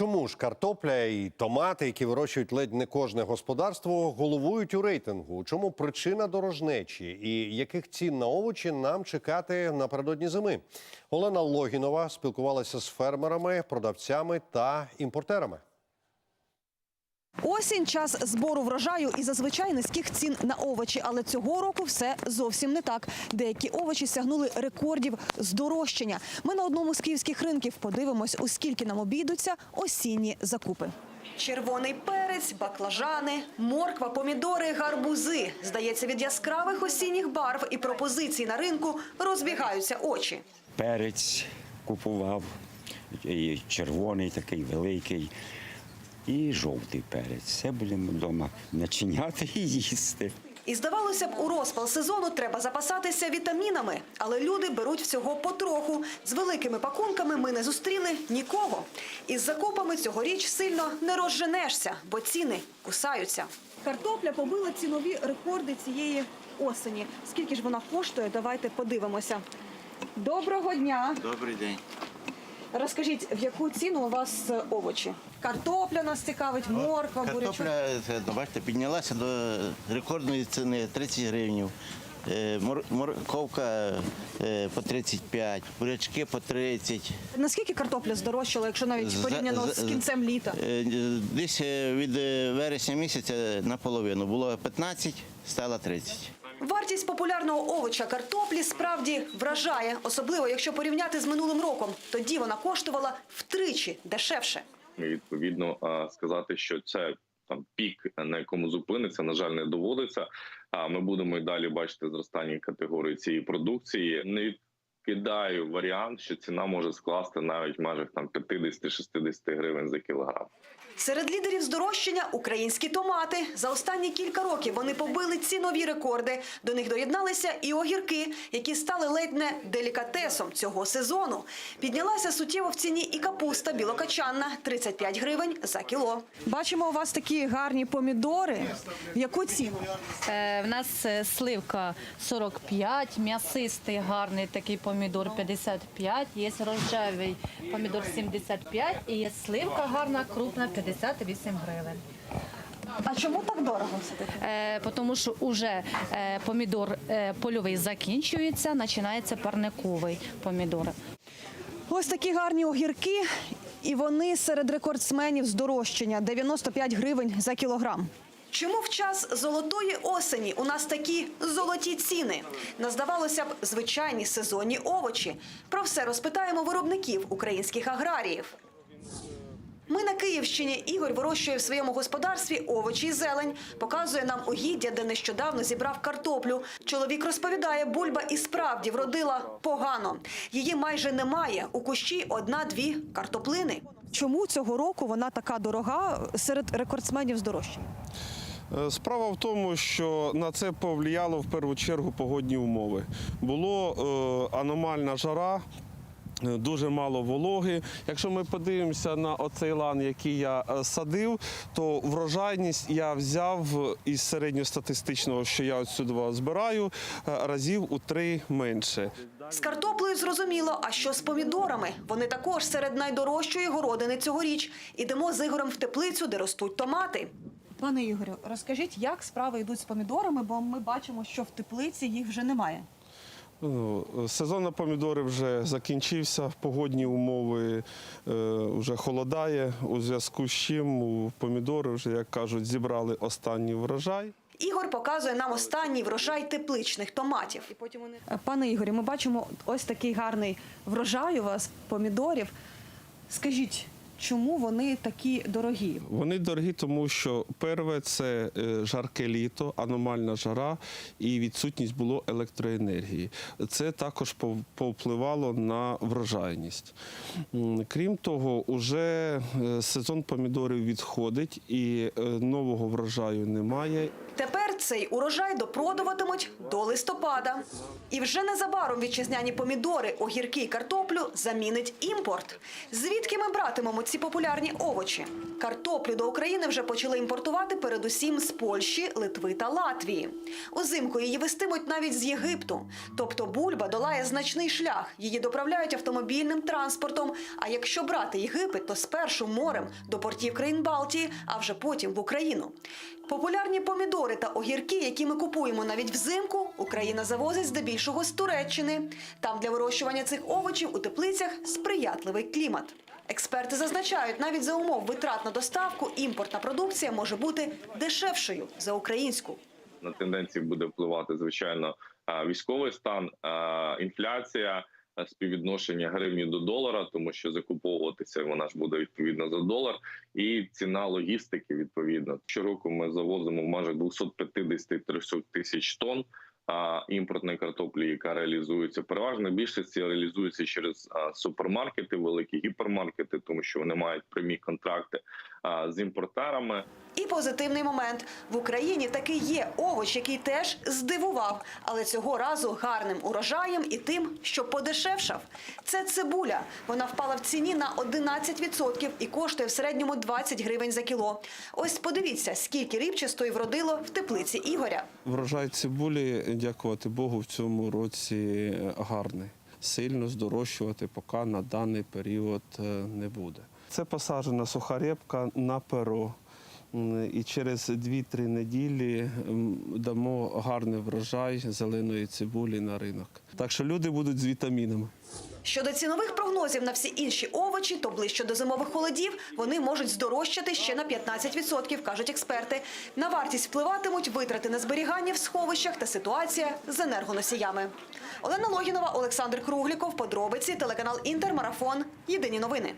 чому ж картопля і томати, які вирощують ледь не кожне господарство, головують у рейтингу? Чому причина дорожнечі і яких цін на овочі нам чекати напередодні зими? Олена Логінова спілкувалася з фермерами, продавцями та імпортерами. Осінь час збору врожаю і зазвичай низьких цін на овочі. Але цього року все зовсім не так. Деякі овочі сягнули рекордів здорожчання. Ми на одному з київських ринків подивимось, у скільки нам обійдуться осінні закупи. Червоний перець, баклажани, морква, помідори, гарбузи. Здається, від яскравих осінніх барв і пропозицій на ринку розбігаються очі. перець купував, і червоний такий великий, і жовтий перець. Все будемо вдома начиняти і їсти. І здавалося б, у розпал сезону треба запасатися вітамінами, але люди беруть всього потроху. З великими пакунками ми не зустріли нікого. Із закупами цьогоріч сильно не розженешся, бо ціни кусаються. Картопля побила цінові рекорди цієї осені. Скільки ж вона коштує? Давайте подивимося. Доброго дня! Добрий день. Розкажіть, в яку ціну у вас е, овочі? Картопля нас цікавить, морква, бурячок. Картопля, це, ну, бачите, піднялася до рекордної ціни 30 гривень. Морковка е, по 35, бурячки по 30. Наскільки картопля здорожчала, якщо навіть порівняно з кінцем літа? Е, Десь від вересня місяця наполовину. Було 15, стало 30. Вартість популярного овоча картоплі справді вражає, особливо якщо порівняти з минулим роком. Тоді вона коштувала втричі дешевше. Відповідно сказати, що це там пік, на якому зупиниться, на жаль, не доводиться. А ми будемо і далі бачити зростання категорії цієї продукції. Не відкидаю варіант, що ціна може скласти навіть в межах там 50-60 гривень за кілограм. Серед лідерів здорожчання українські томати. За останні кілька років вони побили цінові рекорди. До них доєдналися і огірки, які стали ледь не делікатесом цього сезону. Піднялася суттєво в ціні і капуста білокачанна 35 гривень за кіло. Бачимо у вас такі гарні помідори. В яку ціну? Е, В нас е, сливка 45, м'ясистий гарний такий помідор 55, є рожевий помідор 75 і є сливка гарна, крупна 58 гривень. А чому так дорого все таки? Е, тому що уже е, помідор е, польовий закінчується, починається парниковий помідор. Ось такі гарні огірки, і вони серед рекордсменів здорожчання 95 гривень за кілограм. Чому в час золотої осені у нас такі золоті ціни? Наздавалося б, звичайні сезонні овочі. Про все розпитаємо виробників українських аграріїв. Ми на Київщині. Ігор вирощує в своєму господарстві овочі і зелень. Показує нам угіддя, де нещодавно зібрав картоплю. Чоловік розповідає, бульба і справді вродила погано. Її майже немає. У кущі одна-дві картоплини. Чому цього року вона така дорога серед рекордсменів? Е, Справа в тому, що на це повлияло в першу чергу погодні умови. Було е, аномальна жара. е, Дуже мало вологи. Якщо ми подивимося на оцей лан, який я е, садив, то врожайність я взяв із середньостатистичного, що я отсюди збираю, е, разів у три менше. З картоплею зрозуміло, а що з помідорами? Вони також серед найдорожчої городини цьогоріч. Ідемо з Ігорем в теплицю, де ростуть томати. Пане Ігорю, розкажіть, як справи йдуть з помідорами, бо ми бачимо, що в теплиці їх вже немає. Ну, Сезон на помідори вже закінчився, погодні умови е, вже холодає, у зв'язку з чим у помідори вже, як кажуть, зібрали останній врожай. Ігор показує нам останній врожай тепличних томатів. Пане Ігорі, ми бачимо ось такий гарний врожай у вас помідорів. Скажіть, чому вони такі дорогі? Вони дорогі, тому що перше це е, жарке літо, аномальна жара і відсутність було електроенергії. Це також повпливало на врожайність. Крім того, уже е, сезон помідорів відходить і е, нового врожаю немає. Цей урожай допродуватимуть до листопада. І вже незабаром вітчизняні помідори, огірки і картоплю замінить імпорт. Звідки ми братимемо ці популярні овочі? Картоплю до України вже почали імпортувати передусім з Польщі, Литви та Латвії. Узимку її вестимуть навіть з Єгипту. Тобто бульба долає значний шлях. Її доправляють автомобільним транспортом. А якщо брати Єгипет, то спершу морем до портів країн Балтії, а вже потім в Україну. Популярні помідори та огірки, які ми купуємо навіть взимку, Україна завозить здебільшого з Туреччини. Там для вирощування цих овочів у теплицях сприятливий клімат. Експерти зазначають, навіть за умов витрат на доставку імпортна продукція може бути дешевшою за українську. на тенденції буде впливати звичайно військовий стан, інфляція, співвідношення гривні до долара, тому що закуповуватися вона ж буде відповідно за долар, і ціна логістики відповідно. Щороку ми завозимо майже 250-300 тисяч тонн. а, Імпортної картоплі, яка реалізується переважно більшості реалізується через супермаркети, великі гіпермаркети, тому що вони мають прямі контракти з імпортерами. І позитивний момент в Україні таки є овоч, який теж здивував, але цього разу гарним урожаєм і тим, що подешевшав. Це цибуля. Вона впала в ціні на 11% і коштує в середньому 20 гривень за кіло. Ось подивіться, скільки рібчастої вродило в теплиці Ігоря. Врожай цибулі, дякувати Богу, в цьому році гарний. Сильно здорожчувати поки на даний період е, не буде. Це посаджена суха репка на перо. І через 2-3 неділі дамо гарний врожай зеленої цибулі на ринок. Так що люди будуть з вітамінами. Щодо цінових прогнозів на всі інші овочі, то ближче до зимових холодів вони можуть здорожчати ще на 15%, кажуть експерти. На вартість впливатимуть витрати на зберігання в сховищах та ситуація з енергоносіями. Олена Логінова, Олександр Кругліков, подробиці, телеканал Інтермарафон. Єдині новини.